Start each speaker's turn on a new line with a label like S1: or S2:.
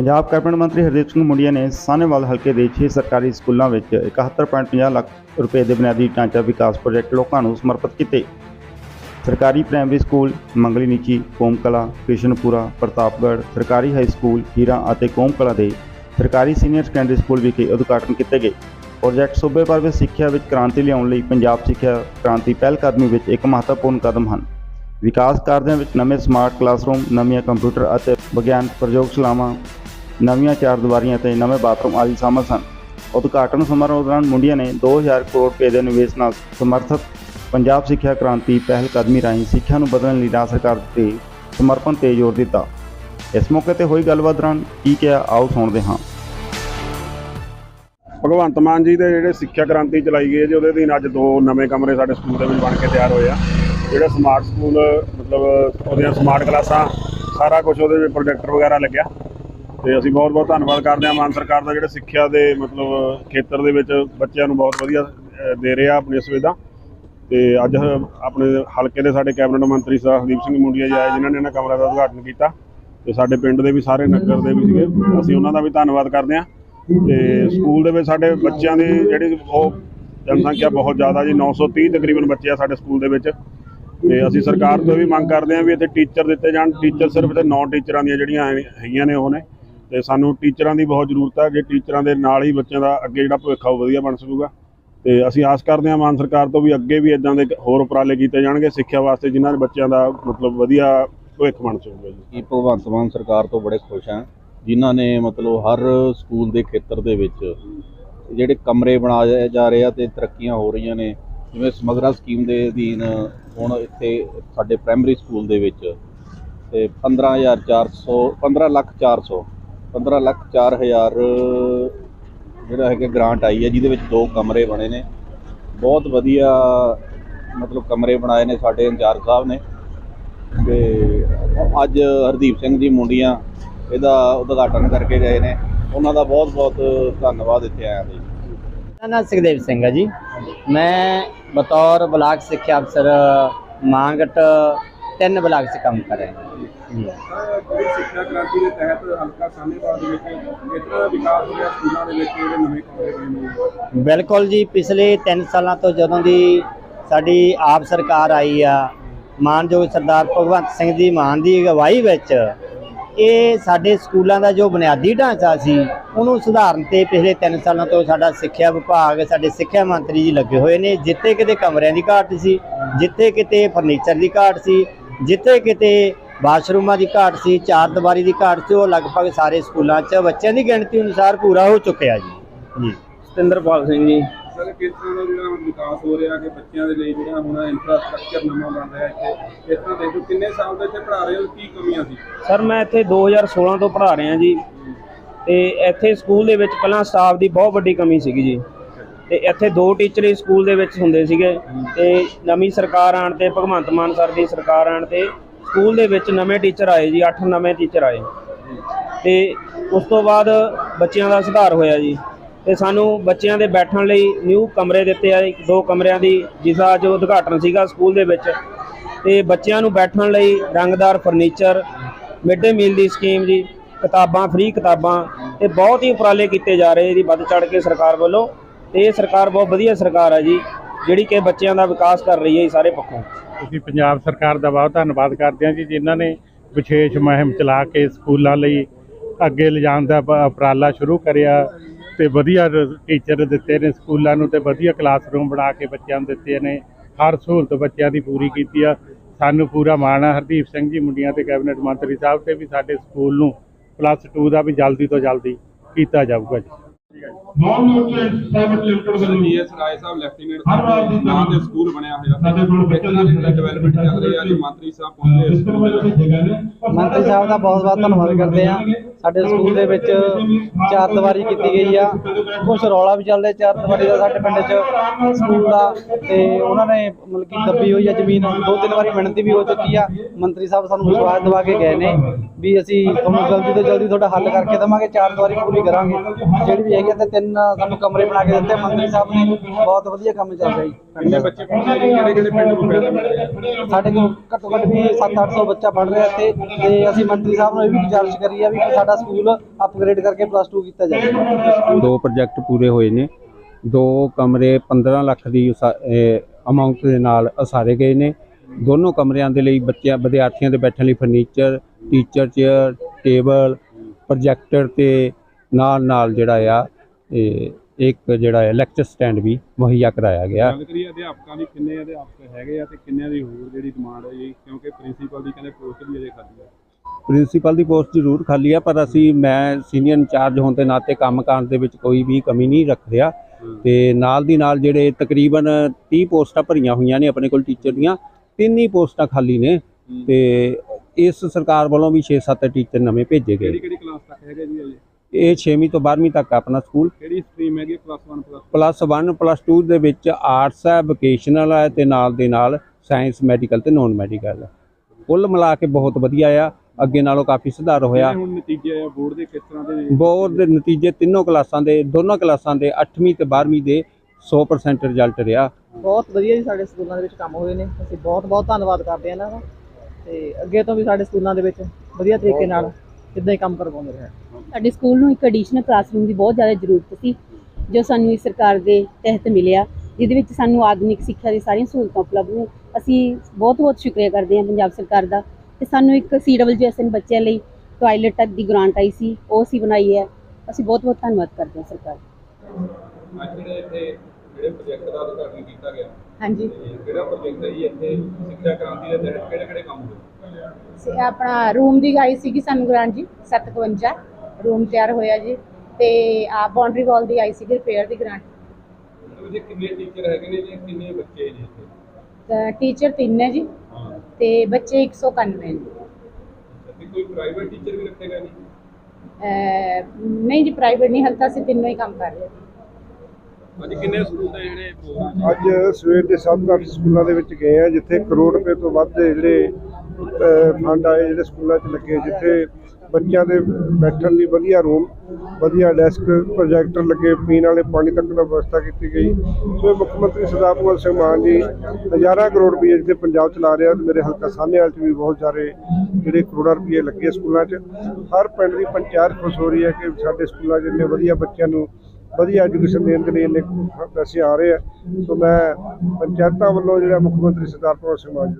S1: Punjab cabinet ਮੰਤਰੀ ਹਰਦੀਪ ਸਿੰਘ ਮੁੰਡੀਆ ਨੇ ਸਾਹਨੇਵਾਲ ਹਲਕੇ ਦੇ 6 ਸਰਕਾਰੀ ਸਕੂਲਾਂ ਵਿੱਚ 71.50 ਲੱਖ ਰੁਪਏ ਦੇ ਬੁਨਿਆਦੀ ਢਾਂਚਾ ਵਿਕਾਸ ਪ੍ਰੋਜੈਕਟ ਲੋਕਾਂ ਨੂੰ ਸਮਰਪਿਤ ਕੀਤੇ। ਸਰਕਾਰੀ ਪ੍ਰਾਇਮਰੀ ਸਕੂਲ ਮੰਗਲੀ ਨੀਚੀ ਕੋਮਕਲਾ ਕ੍ਰਿਸ਼ਨਪੁਰਾ, ਪ੍ਰਤਾਪਗੜ੍ਹ, ਸਰਕਾਰੀ ਹਾਈ ਸਕੂਲ, ਹੀਰਾ ਅਤੇ ਕੌਮ ਦੇ ਸਰਕਾਰੀ ਸੀਨੀਅਰ ਸੈਕੰਡਰੀ ਸਕੂਲ ਵਿਖੇ ਉਦਘਾਟਨ ਕੀਤੇ ਗਏ। ਪ੍ਰੋਜੈਕਟ ਸੂਬੇ ਭਰ ਵਿੱਚ ਸਿੱਖਿਆ ਵਿੱਚ ਕ੍ਰਾਂਤੀ ਲਿਆਉਣ ਲਈ ਪੰਜਾਬ ਸਿੱਖਿਆ ਕ੍ਰਾਂਤੀ ਪਹਿਲ ਕਦਮੀ ਵਿੱਚ ਇੱਕ ਮਹੱਤਵਪੂਰਨ ਕਦਮ ਹਨ। ਵਿਕਾਸ ਕਾਰਜਾਂ ਵਿੱਚ ਨਵੇਂ ਸਮਾਰਟ ਕਲਾਸਰੂਮ ਨਵੀਆਂ ਕੰਪਿਊਟਰ ਅਤੇ ਵਿਗਿਆਨ ਪ੍ਰਯੋਗਸ਼ਾਲਾਵਾਂ ਨਵੀਆਂ ਚਾਰ ਦੀਵਾਰੀਆਂ ਅਤੇ ਨਵੇਂ ਬਾਥਰੂਮ ਆਦਿ ਸ਼ਾਮਲ ਸਨ। ਉਦਘਾਟਨ ਸਮਾਰੋਹ ਦੌਰਾਨ ਮੁੰਡੀਆਂ ਨੇ 2000 ਕਰੋੜ ਰੁਪਏ ਦੇ ਨਿਵੇਸ਼ ਨਾਲ ਸਮਰਥਿਤ ਪੰਜਾਬ ਸਿੱਖਿਆ ਕ੍ਰਾਂਤੀ ਪਹਿਲ ਕਦਮੀ ਰਾਹੀਂ ਸਿੱਖਿਆ ਨੂੰ ਬਦਲਣ ਲਈ ਰਾਜ ਸਰਕਾਰ ਦੇ ਸਮਰਪਣ ਤੇ ਜ਼ੋਰ ਦਿੱਤਾ। ਇਸ ਮੌਕੇ ਤੇ ਹੋਈ ਗੱਲਬਾਤ ਦੌਰਾਨ ਕੀ ਕਿਹਾ, ਆਓ ਸੁਣਦੇ ਹਾਂ।
S2: ਭਗਵੰਤ ਮਾਨ ਜੀ ਦੇ ਜਿਹੜੇ ਸਿੱਖਿਆ ਕ੍ਰਾਂਤੀ ਚਲਾਈ ਗਈ ਹੈ ਜੀ, ਉਹਦੇ ਅਧੀਨ ਅੱਜ ਦੋ ਨਵੇਂ ਕਮਰੇ ਸਾਡੇ ਸਕੂਲ ਦੇ ਵਿੱਚ ਬਣ ਕੇ ਤਿਆਰ ਹੋਏ ਆ। ਜਿਹੜਾ ਸਮਾਰਟ ਸਕੂਲ ਮਤਲਬ ਉਹਦੀਆਂ ਸਮਾਰਟ ਕਲਾਸਾਂ, ਸਾਰਾ ਕੁਝ ਉਹਦੇ ਵਿੱਚ ਪ੍ਰੋਜੈਕਟਰ ਵਗੈਰਾ ਲੱਗਿਆ। ਤੇ ਅਸੀਂ ਬਹੁਤ ਬਹੁਤ ਧੰਨਵਾਦ ਕਰਦੇ ਹਾਂ ਮਾਨ ਸਰਕਾਰ ਦਾ ਜਿਹੜੇ ਸਿੱਖਿਆ ਦੇ ਮਤਲਬ ਖੇਤਰ ਦੇ ਵਿੱਚ ਬੱਚਿਆਂ ਨੂੰ ਬਹੁਤ ਵਧੀਆ ਦੇ ਰਿਹਾ ਆਪਣੀ ਸੁਵਿਧਾ ਤੇ ਅੱਜ ਆਪਣੇ ਹਲਕੇ ਦੇ ਸਾਡੇ ਕੈਬਨਿਟ ਮੰਤਰੀ ਸਾਹਿਬ ਹਰਦੀਪ ਸਿੰਘ ਮੁੰਡੀਆ ਜੀ ਆਏ, ਜਿਨ੍ਹਾਂ ਨੇ ਇਹਨਾਂ ਕਮਰਾ ਦਾ ਉਦਘਾਟਨ ਕੀਤਾ। ਤੇ ਸਾਡੇ ਪਿੰਡ ਦੇ ਵੀ ਸਾਰੇ ਨਗਰ ਦੇ ਵੀ ਸੀਗੇ। ਅਸੀਂ ਉਹਨਾਂ ਦਾ ਵੀ ਧੰਨਵਾਦ ਕਰਦੇ ਹਾਂ। ਤੇ ਸਕੂਲ ਦੇ ਵਿੱਚ ਸਾਡੇ ਬੱਚਿਆਂ ਦੀ ਜਿਹੜੀ ਉਹ ਜਨਸੰਖਿਆ ਬਹੁਤ ਜ਼ਿਆਦਾ ਜੀ 930 ਤਕਰੀਬਨ ਬੱਚੇ ਆ ਸਾਡੇ ਸਕੂਲ ਦੇ ਵਿੱਚ। ਤੇ ਅਸੀਂ ਸਰਕਾਰ ਤੋਂ ਵੀ ਮੰਗ ਕਰਦੇ ਹਾਂ ਵੀ ਇੱਥੇ ਟੀਚਰ ਦਿੱਤੇ ਜਾਣ। ਟੀਚਰ ਸਿਰਫ ਤੇ 9 ਟੀਚਰਾਂ ਦੀਆਂ ਜਿਹੜੀਆਂ ਹੈਗੀਆਂ ਨੇ, ਉਹ ਨੇ। ਤੇ ਸਾਨੂੰ ਟੀਚਰਾਂ ਦੀ ਬਹੁਤ ਜ਼ਰੂਰਤ ਹੈ ਜੇ ਟੀਚਰਾਂ ਦੇ ਨਾਲ ਹੀ ਬੱਚਿਆਂ ਦਾ ਅੱਗੇ ਜਿਹੜਾ ਭਵਿੱਖ ਆ ਉਹ ਵਧੀਆ ਬਣ ਸਕੂਗਾ। ਤੇ ਅਸੀਂ ਆਸ ਕਰਦੇ ਹਾਂ ਮਾਨ ਸਰਕਾਰ ਤੋਂ ਵੀ ਅੱਗੇ ਵੀ ਇਦਾਂ ਦੇ ਹੋਰ ਉਪਰਾਲੇ ਕੀਤੇ ਜਾਣਗੇ ਸਿੱਖਿਆ ਵਾਸਤੇ, ਜਿਨ੍ਹਾਂ ਦੇ ਬੱਚਿਆਂ ਦਾ ਮਤਲਬ ਵਧੀਆ ਭਵਿੱਖ ਬਣ ਸਕੂਗਾ ਜੀ।
S3: ਕਿ ਭਗਵੰਤ ਮਾਨ ਸਰਕਾਰ ਤੋਂ ਬੜੇ ਖੁਸ਼ ਹਾਂ, ਜਿਨ੍ਹਾਂ ਨੇ ਮਤਲਬ ਹਰ ਸਕੂਲ ਦੇ ਖੇਤਰ ਦੇ ਵਿੱਚ ਜਿਹੜੇ ਕਮਰੇ ਬਣਾਏ ਜਾ ਰਹੇ ਆ ਤੇ ਤਰੱਕੀਆਂ ਹੋ ਰਹੀਆਂ ਨੇ। ਜਿਵੇਂ ਸਮਗਰਾ ਸਕੀਮ ਦੇ ਅਧੀਨ ਹੁਣ ਇੱਥੇ ਸਾਡੇ ਪ੍ਰਾਇਮਰੀ ਸਕੂਲ ਦੇ ਵਿੱਚ ਤੇ 15400 15 ਲੱਖ 400 15 ਲੱਖ 4000 ਜਿਹੜਾ ਹੈਗਾ ਗ੍ਰਾਂਟ ਆਈ ਹੈ, ਜਿਹਦੇ ਵਿੱਚ ਦੋ ਕਮਰੇ ਬਣੇ ਨੇ। ਬਹੁਤ ਵਧੀਆ, ਮਤਲਬ ਕਮਰੇ ਬਣਾਏ ਨੇ ਸਾਡੇ ਇੰਚਾਰਜ ਸਾਹਿਬ ਨੇ। ਤੇ ਅੱਜ ਹਰਦੀਪ ਸਿੰਘ ਜੀ ਮੁੰਡੀਆਂ ਇਹਦਾ ਉਦਘਾਟਨ ਕਰਕੇ ਗਏ ਨੇ। ਉਹਨਾਂ ਦਾ ਬਹੁਤ ਬਹੁਤ ਧੰਨਵਾਦ ਇੱਥੇ ਆਇਆ ਜੀ
S4: ਮੇਰਾ ਨਾਮ ਸੁਖਦੇਵ ਸਿੰਘ ਹੈ ਜੀ। ਮੈਂ ਬਤੌਰ ਬਲਾਕ ਸਿੱਖਿਆ ਅਫਸਰ, ਮਾਂਗਟ, ਤਿੰਨ ਬਲਾਕ 'ਚ ਕੰਮ ਕਰ ਰਿਹਾ। ਹਾਂ ਜੀ
S2: ਸਿੱਖਿਆ ਕ੍ਰਾਂਤੀ ਦੇ ਤਹਿਤ ਹਲਕਾ ਸਾਹਨੇਵਾਲ ਦੇ ਵਿੱਚ ਇਤਨਾ ਵਿਕਾਸ ਹੋ ਗਿਆ ਸਕੂਲਾਂ ਦੇ ਵਿੱਚ ਜਿਹੜੇ ਨਵੇਂ ਕਮਰੇ ਬਣੇ ਨੇ
S4: ਬਿਲਕੁਲ ਜੀ, ਪਿਛਲੇ 3 ਸਾਲਾਂ ਤੋਂ ਜਦੋਂ ਦੀ ਸਾਡੀ ਆਪ ਸਰਕਾਰ ਆਈ ਆ, ਮਾਨਯੋਗ ਸਰਦਾਰ ਭਗਵੰਤ ਸਿੰਘ ਜੀ ਮਾਨ ਦੀ ਅਗਵਾਈ ਵਿੱਚ, ਇਹ ਸਾਡੇ ਸਕੂਲਾਂ ਦਾ ਜੋ ਬੁਨਿਆਦੀ ਢਾਂਚਾ ਸੀ, ਉਹਨੂੰ ਸੁਧਾਰਨ ਤੇ ਪਿਛਲੇ 3 ਸਾਲਾਂ ਤੋਂ ਸਾਡਾ ਸਿੱਖਿਆ ਵਿਭਾਗ, ਸਾਡੇ ਸਿੱਖਿਆ ਮੰਤਰੀ ਜੀ ਲੱਗੇ ਹੋਏ ਨੇ। ਜਿੱਥੇ ਕਿਤੇ ਕਮਰਿਆਂ ਦੀ ਘਾਟ ਸੀ, ਜਿੱਥੇ ਕਿਤੇ ਫਰਨੀਚਰ ਦੀ ਘਾਟ ਸੀ, ਜਿੱਥੇ ਕਿਤੇ ਬਾਥਰੂਮਾਂ ਦੀ ਘਾਟ ਸੀ ਚਾਰ ਦੀਵਾਰੀ ਦੀ ਘਾਟ ਸੀ ਉਹ ਲਗਭਗ ਸਾਰੇ ਸਕੂਲਾਂ 'ਚ ਬੱਚਿਆਂ ਦੀ ਗਿਣਤੀ ਅਨੁਸਾਰ ਪੂਰਾ ਹੋ ਚੁੱਕਿਆ ਜੀ। ਜੀ।
S5: ਸਤਿੰਦਰਪਾਲ ਸਿੰਘ ਜੀ।
S2: ਸਰ ਕਿਸ ਤਰ੍ਹਾਂ ਦਾ ਜਿਹੜਾ ਵਿਕਾਸ ਹੋ ਰਿਹਾ ਕਿ ਬੱਚਿਆਂ ਦੇ ਲਈ ਜਿਹੜਾ ਹੁਣ ਇਨਫਰਾਸਟ੍ਰਕਚਰ ਨਵਾਂ ਬਣ ਰਿਹਾ ਇੱਥੇ? ਇਸ ਤਰ੍ਹਾਂ ਦੇਖੋ ਕਿੰਨੇ ਸਾਲ ਤੋਂ ਇੱਥੇ ਪੜ੍ਹਾ ਰਹੇ ਹੋ ਕੀ ਕਮੀਆਂ ਸੀ?
S5: ਸਰ ਮੈਂ ਇੱਥੇ 2016 ਤੋਂ ਪੜ੍ਹਾ ਰਿਹਾ ਜੀ। ਤੇ ਇੱਥੇ ਸਕੂਲ ਦੇ ਵਿੱਚ ਪਹਿਲਾਂ ਸਟਾਫ ਦੀ ਬਹੁਤ ਵੱਡੀ ਕਮੀ ਸੀਗੀ ਜੀ। ਤੇ ਇੱਥੇ ਦੋ ਟੀਚਰ ਹੀ ਸਕੂਲ ਦੇ ਵਿੱਚ ਹੁੰਦੇ ਸੀਗੇ। ਤੇ ਨਵੀਂ ਸਰਕਾਰ ਆਣ ਤੇ ਭਗਵੰਤ ਮਾਨ ਸਰ ਦੀ ਸਰਕਾਰ ਆਣ ਤੇ ਸਕੂਲ ਦੇ ਵਿੱਚ ਨਵੇਂ ਟੀਚਰ ਆਏ ਜੀ 8 ਨਵੇਂ ਟੀਚਰ ਆਏ। ਤੇ ਉਸ ਤੋਂ ਬਾਅਦ ਬੱਚਿਆਂ ਦਾ ਸੁਧਾਰ ਹੋਇਆ ਜੀ। ਤੇ ਸਾਨੂੰ ਬੱਚਿਆਂ ਦੇ ਬੈਠਣ ਲਈ ਨਿਊ ਕਮਰੇ ਦਿੱਤੇ ਆ ਦੋ ਕਮਰਿਆਂ ਦੀ ਜਿਸ ਦਾ ਜੋ ਉਦਘਾਟਨ ਸੀਗਾ ਸਕੂਲ ਦੇ ਵਿੱਚ। ਤੇ ਬੱਚਿਆਂ ਨੂੰ ਬੈਠਣ ਲਈ ਰੰਗਦਾਰ ਫਰਨੀਚਰ ਮਿਡ ਡੇ ਮੀਲ ਦੀ ਸਕੀਮ ਜੀ, ਕਿਤਾਬਾਂ ਫ੍ਰੀ ਕਿਤਾਬਾਂ, ਤੇ ਬਹੁਤ ਹੀ ਉਪਰਾਲੇ ਕੀਤੇ ਜਾ ਰਹੇ ਜੀ, ਵੱਧ ਚੜ ਕੇ ਸਰਕਾਰ ਵੱਲੋਂ। ਤੇ ਇਹ ਸਰਕਾਰ ਬਹੁਤ ਵਧੀਆ ਸਰਕਾਰ ਹੈ ਜੀ, ਜਿਹੜੀ ਕਿ ਬੱਚਿਆਂ ਦਾ ਵਿਕਾਸ ਕਰ ਰਹੀ ਹੈ ਜੀ ਸਾਰੇ ਪੱਖੋਂ।
S6: ਅਸੀਂ ਪੰਜਾਬ ਸਰਕਾਰ ਦਾ ਬਹੁਤ ਧੰਨਵਾਦ ਕਰਦੇ ਹਾਂ ਜੀ, ਜਿਨ੍ਹਾਂ ਨੇ ਵਿਸ਼ੇਸ਼ ਮੁਹਿੰਮ ਚਲਾ ਕੇ ਸਕੂਲਾਂ ਲਈ ਅੱਗੇ ਲਿਜਾਣ ਦਾ ਉਪਰਾਲਾ ਸ਼ੁਰੂ ਕਰਿਆ ਤੇ ਵਧੀਆ ਟੀਚਰ ਦਿੱਤੇ ਨੇ ਸਕੂਲਾਂ ਨੂੰ ਤੇ ਵਧੀਆ ਕਲਾਸਰੂਮ ਬਣਾ ਕੇ ਬੱਚਿਆਂ ਨੂੰ ਦਿੱਤੇ ਨੇ। ਹਰ ਸਹੂਲਤ ਬੱਚਿਆਂ ਦੀ ਪੂਰੀ ਕੀਤੀ ਆ। ਸਾਨੂੰ ਪੂਰਾ ਮਾਣ ਆ। ਹਰਦੀਪ ਸਿੰਘ ਜੀ ਮੁੰਡੀਆਂ ਤੇ ਕੈਬਨਿਟ ਮੰਤਰੀ ਸਾਹਿਬ ਤੇ ਵੀ ਸਾਡੇ ਸਕੂਲ ਨੂੰ ਪਲੱਸ 2 ਦਾ ਵੀ ਜਲਦੀ ਤੋਂ ਜਲਦੀ ਕੀਤਾ ਜਾਊਗਾ ਜੀ।
S7: ਨਾਨ ਨਿਊਟ੍ਰੀਐਂਟ ਪ੍ਰਾਈਵੇਟ ਲਿਮਟਿਡ ਵੱਲੋਂ
S2: G S Rai Sahib lieutenant
S7: ਹਰ ਵਾਰ ਦੀ
S2: ਨਾਂ ਦੇ
S7: ਤਰ੍ਹਾਂ
S2: ਸਕੂਲ ਬਣਿਆ ਹੋਇਆ।
S7: ਸਾਡੇ ਕੋਲ ਬੱਚਿਆਂ ਦੀ
S2: ਡਿਵੈਲਪਮੈਂਟ ਚੱਲ ਰਹੀ ਹੈ ਅੱਜ ਮੰਤਰੀ ਸਾਹਿਬ ਪਹੁੰਚੇ
S4: ਮੰਤਰੀ ਸਾਹਿਬ ਦਾ ਬਹੁਤ ਬਹੁਤ ਧੰਨਵਾਦ ਕਰਦੇ ਆ ਸਾਡੇ ਸਕੂਲ ਦੇ ਵਿੱਚ ਚਾਰ ਦੀਵਾਰੀ ਕੀਤੀ ਗਈ ਆ। ਕੁਝ ਰੌਲਾ ਵੀ ਚੱਲਦਾ ਚਾਰ ਦੀਵਾਰੀ ਦਾ ਸਾਡੇ ਪਿੰਡ 'ਚ ਸਕੂਲ ਦਾ। ਤੇ ਉਹਨਾਂ ਨੇ ਮਤਲਬ ਕਿ ਦੱਬੀ ਹੋਈ ਆ ਜ਼ਮੀਨ ਦੋ ਤਿੰਨ ਵਾਰੀ ਮਿਹਨਤੀ ਵੀ ਹੋ ਚੁੱਕੀ ਆ। ਮੰਤਰੀ ਸਾਹਿਬ ਸਾਨੂੰ ਵਿਸ਼ਵਾਸ ਦਿਵਾ ਕੇ ਗਏ ਨੇ ਵੀ ਅਸੀਂ ਤੁਹਾਨੂੰ ਜਲਦੀ ਤੋਂ ਜਲਦੀ ਤੁਹਾਡਾ ਹੱਲ ਕਰਕੇ ਦੇਵਾਂਗੇ ਚਾਰ ਦੀਵਾਰੀ ਪੂਰੀ ਕਰਾਂਗੇ। ਜਿਹੜੀ ਵੀ ਹੈਗੀ ਤੇ ਤਿੰਨ ਸਾਨੂੰ ਕਮਰੇ ਬਣਾ ਕੇ ਦਿੱਤੇ। ਮੰਤਰੀ ਸਾਹਿਬ ਨੇ ਬਹੁਤ ਵਧੀਆ ਕੰਮ ਚੱਲ ਰਿਹਾ ਜੀ।
S2: ਕਿੰਨੇ ਬੱਚੇ ਕਿਹੜੇ ਕਿਹੜੇ ਪਿੰਡ
S4: ਸਾਡੇ ਕੋਲ ਘੱਟੋ ਘੱਟ ਵੀ 7-800 ਬੱਚਾ ਪੜ੍ਹ ਰਿਹਾ ਇੱਥੇ ਤੇ ਅਸੀਂ ਮੰਤਰੀ ਸਾਹਿਬ ਨੂੰ ਇਹ ਵੀ ਗੁਜ਼ਾਰਿਸ਼ ਕਰੀ ਆ ਵੀ ਸਾਡਾ
S8: ਸਕੂਲ ਅਪਗ੍ਰੇਡ ਕਰਕੇ ਪਲੱਸ 2 ਕੀਤਾ ਜਾਵੇ।
S9: ਦੋ ਪ੍ਰੋਜੈਕਟ ਪੂਰੇ ਹੋਏ ਨੇ। ਦੋ ਕਮਰੇ 15 ਲੱਖ ਦੀ ਅਮਾਉਂਟ ਦੇ ਨਾਲ ਉਸਾਰੇ ਗਏ ਨੇ। ਦੋਨੋਂ ਕਮਰਿਆਂ ਦੇ ਲਈ ਬੱਚਿਆਂ ਵਿਦਿਆਰਥੀਆਂ ਦੇ ਬੈਠਣ ਲਈ furniture teacher chair table projector ਤੇ ਨਾਲ ਨਾਲ ਜਿਹੜਾ ਆ ਇਹ ਇੱਕ ਜਿਹੜਾ ਹੈ ਲੈਕਚਰ ਸਟੈਂਡ ਵੀ ਮੁਹੱਈਆ ਕਰਾਇਆ ਗਿਆ।
S10: ਗੱਲ ਕਰੀਏ ਅਧਿਆਪਕਾਂ ਦੀ ਕਿੰਨੇ ਅਧਿਆਪਕ ਹੈਗੇ ਆ ਤੇ ਕਿੰਨਿਆਂ ਦੀ ਹੋਰ ਜਿਹੜੀ ਡਿਮਾਂਡ ਹੈ ਜੀ? ਕਿਉਂਕਿ ਪ੍ਰਿੰਸੀਪਲ ਦੀ ਕਹਿੰਦੇ ਪੋਸਟ ਵੀ ਅਜੇ ਖਾਲੀ ਹੈ
S9: ਪ੍ਰਿੰਸੀਪਲ ਦੀ ਪੋਸਟ ਜ਼ਰੂਰ ਖਾਲੀ ਆ ਪਰ ਅਸੀਂ ਮੈਂ ਸੀਨੀਅਰ ਇੰਚਾਰਜ ਹੋਣ ਦੇ ਨਾਤੇ ਕੰਮ ਕਰਨ ਦੇ ਵਿੱਚ ਕੋਈ ਵੀ ਕਮੀ ਨਹੀਂ ਰੱਖ ਰਿਹਾ। ਤੇ ਨਾਲ ਦੀ ਨਾਲ ਜਿਹੜੇ ਤਕਰੀਬਨ 30 ਪੋਸਟਾਂ ਭਰੀਆਂ ਹੋਈਆਂ ਨੇ ਆਪਣੇ ਕੋਲ ਟੀਚਰ ਦੀਆਂ ਤਿੰਨ ਹੀ ਪੋਸਟਾਂ ਖਾਲੀ ਨੇ। ਤੇ ਇਸ ਸਰਕਾਰ ਵੱਲੋਂ ਵੀ 6-7 ਟੀਚਰ ਨਵੇਂ ਭੇਜੇ
S10: ਕਿਹੜੀ
S9: ਗਏ।
S10: ਕਿਹੜੀ ਕਲਾਸ ਤੱਕ ਹੈਗੇ ਜੀ
S9: ਇਹ 6ਵੀਂ ਤੋਂ 12ਵੀਂ ਤੱਕ ਆਪਣਾ ਸਕੂਲ।
S10: ਕਿਹੜੀ ਸਟਰੀਮ ਹੈਗੀ ਪਲੱਸ 1 ਪਲੱਸ
S9: ਪਲੱਸ 1 ਪਲੱਸ 2 ਦੇ ਵਿੱਚ ਆਰਟਸ ਹੈ ਵੋਕੇਸ਼ਨਲ ਹੈ ਤੇ ਨਾਲ ਦੇ ਨਾਲ ਸਾਇੰਸ ਮੈਡੀਕਲ ਤੇ ਨੋਨ ਮੈਡੀਕਲ ਕੁੱਲ ਮਿਲਾ ਕੇ ਬਹੁਤ ਵਧੀਆ ਆ। ਅੱਗੇ ਨਾਲੋਂ ਕਾਫੀ ਸੁਧਾਰ ਹੋਇਆ।
S10: ਹੁਣ ਨਤੀਜੇ ਆ? ਬੋਰਡ ਦੇ ਕਿਸ ਤਰ੍ਹਾਂ ਦੇ?
S9: ਬੋਰਡ ਦੇ ਨਤੀਜੇ ਤਿੰਨੋਂ ਕਲਾਸਾਂ ਦੇ ਦੋਨੋਂ ਕਲਾਸਾਂ ਦੇ 8ਵੀਂ ਤੇ 12ਵੀਂ ਦੇ 100% ਰਿਜ਼ਲਟ ਰਿਹਾ।
S8: ਬਹੁਤ ਵਧੀਆ ਜੀ ਸਾਡੇ ਸਕੂਲਾਂ ਦੇ ਵਿੱਚ ਕੰਮ ਹੋਏ ਨੇ। ਅਸੀਂ ਬਹੁਤ ਬਹੁਤ ਧੰਨਵਾਦ ਕਰਦੇ ਹਾਂ ਇਹਨਾਂ ਦਾ। ਤੇ ਅੱਗੇ ਤੋਂ ਵੀ ਸਾਡੇ ਸਕੂਲਾਂ ਦੇ ਵਿੱਚ ਵਧੀਆ ਤਰੀਕੇ ਨਾਲ ਇਦਾਂ ਹੀ ਕੰਮ ਕਰਵਾਉਂਦੇ ਰਹਿਣ
S11: ਸਾਡੇ ਸਕੂਲ ਨੂੰ ਇੱਕ ਐਡੀਸ਼ਨਲ ਕਲਾਸਰੂਮ ਦੀ ਬਹੁਤ ਜ਼ਿਆਦਾ ਜ਼ਰੂਰਤ ਸੀ ਜੋ ਸਾਨੂੰ ਇਸ ਸਰਕਾਰ ਦੇ ਤਹਿਤ ਮਿਲਿਆ ਜਿਹਦੇ ਵਿੱਚ ਸਾਨੂੰ ਆਧੁਨਿਕ ਸਿੱਖਿਆ ਦੀ ਸਾਰੀਆਂ ਸਹੂਲਤਾਂ ਉਪਲਬਧ ਨੇ। ਅਸੀਂ ਬਹੁਤ ਬਹੁਤ ਸ਼ੁਕਰੀਆ ਕਰਦੇ ਹਾਂ ਪੰਜਾਬ ਸਰਕਾਰ ਦਾ ਤੇ ਸਾਨੂੰ ਇੱਕ ਸੀਡਬਲਯੂਐਸਐਨ ਬੱਚਿਆਂ ਲਈ ਟਾਇਲਟ ਦੀ ਗ੍ਰਾਂਟ ਆਈ ਸੀ ਉਹ ਅਸੀਂ ਬਣਾਈ ਹੈ। ਅਸੀਂ ਬਹੁਤ ਬਹੁਤ ਧੰਨਵਾਦ ਕਰਦੇ ਹਾਂ ਸਰਕਾਰ ਦਾ।
S7: ਅੱਜ ਜਿਹੜੇ ਇੱਥੇ ਜਿਹੜੇ ਪ੍ਰੋਜੈਕਟ ਦਾ ਉਦਘਾਟਨ ਕੀਤਾ ਗਿਆ
S11: ਹਾਂਜੀ।
S7: ਕਿਹੜਾ ਪ੍ਰੋਜੈਕਟ ਹੈ ਜੀ ਇੱਥੇ ਸਿੱਖਿਆ ਕ੍ਰਾਂਤੀ ਦੇ ਤਹਿਤ ਕਿਹੜੇ ਕਿਹੜੇ ਕੰਮ ਹੋਏ?
S11: ਆਪਣਾ ਰੂਮ ਦੀ ਆਈ ਸੀਗੀ ਸਾਨੂੰ ਗ੍ਰਾਂਟ ਜੀ 751 ਰੂਮ ਤਿਆਰ ਹੋਇਆ ਜੀ ਤੇ ਆ ਬਾਉਂਡਰੀ ਵਾਲ ਦੀ ਆਈ ਸੀਗੀ ਰਿਪੇਅਰ ਦੀ ਗ੍ਰਾਂਟ।
S7: ਜੀ ਕਿੰਨੇ ਟੀਚਰ ਹੈਗੇ ਨੇ ਜੀ ਕਿੰਨੇ ਬੱਚੇ ਜੀ
S11: ਟੀਚਰ ਤਿੰਨ ਹੈ ਜੀ ਤੇ ਬੱਚੇ 191 ਨੇ।
S7: ਕੋਈ ਪ੍ਰਾਈਵੇਟ ਟੀਚਰ ਵੀ ਰੱਖੇਗਾ
S11: ਅਹ ਨਹੀਂ ਜੀ ਪ੍ਰਾਈਵੇਟ ਨਹੀਂ ਹਾਲੇ ਤਾਂ ਅਸੀਂ ਤਿੰਨੋਂ ਹੀ ਕੰਮ ਕਰ ਰਹੇ ਹਾਂ
S7: ਅੱਜ ਕਿੰਨੇ ਸਕੂਲ ਦੇ ਜਿਹੜੇ
S10: ਅੱਜ ਸਵੇਰ ਦੇ 7-8 ਸਕੂਲਾਂ ਦੇ ਵਿੱਚ ਗਏ ਆ ਜਿੱਥੇ ਕਰੋੜ ਰੁਪਏ ਤੋਂ ਵੱਧ ਦੇ ਜਿਹੜੇ ਫੰਡ ਆਏ ਜਿਹੜੇ ਸਕੂਲਾਂ 'ਚ ਲੱਗੇ, ਜਿੱਥੇ ਬੱਚਿਆਂ ਦੇ ਬੈਠਣ ਲਈ ਵਧੀਆ ਰੂਮ ਵਧੀਆ ਡੈਸਕ ਪ੍ਰੋਜੈਕਟਰ ਲੱਗੇ, ਪੀਣ ਵਾਲੇ ਪਾਣੀ ਤੱਕ ਦਾ ਵਿਵਸਥਾ ਕੀਤੀ ਗਈ। ਸੋ ਮੁੱਖ ਮੰਤਰੀ ਸਰਦਾਰ ਭਗਵੰਤ ਸਿੰਘ ਮਾਨ ਜੀ ਹਜ਼ਾਰਾਂ ਕਰੋੜ ਰੁਪਏ ਜਿੱਥੇ ਪੰਜਾਬ ਚਲਾ ਰਿਹਾ ਤੇ ਮੇਰੇ ਹਲਕਾ ਸਾਹਨੇਵਾਲ 'ਚ ਵੀ ਬਹੁਤ ਸਾਰੇ ਜਿਹੜੇ ਕਰੋੜਾਂ ਰੁਪਏ ਲੱਗੇ ਸਕੂਲਾਂ 'ਚ। ਹਰ ਪਿੰਡ ਦੀ ਪੰਚਾਇਤ ਖੁਸ਼ ਹੋ ਰਹੀ ਹੈ ਕਿ ਸਾਡੇ ਸਕੂਲਾਂ 'ਚ ਇੰਨੇ ਵਧੀਆ ਬੱਚਿਆਂ ਨੂੰ ਵਧੀਆ ਐਜੂਕੇਸ਼ਨ ਦੇਣ ਦੇ ਲਈ ਇੰਨੇ ਪੈਸੇ ਆ ਰਹੇ ਆ। ਸੋ ਮੈਂ ਪੰਚਾਇਤਾਂ ਵੱਲੋਂ ਜਿਹੜਾ ਮੁੱਖ ਮੰਤਰੀ ਸਰਦਾਰ ਭਗਵੰਤ ਸਿੰਘ ਮਾਨ ਜੀ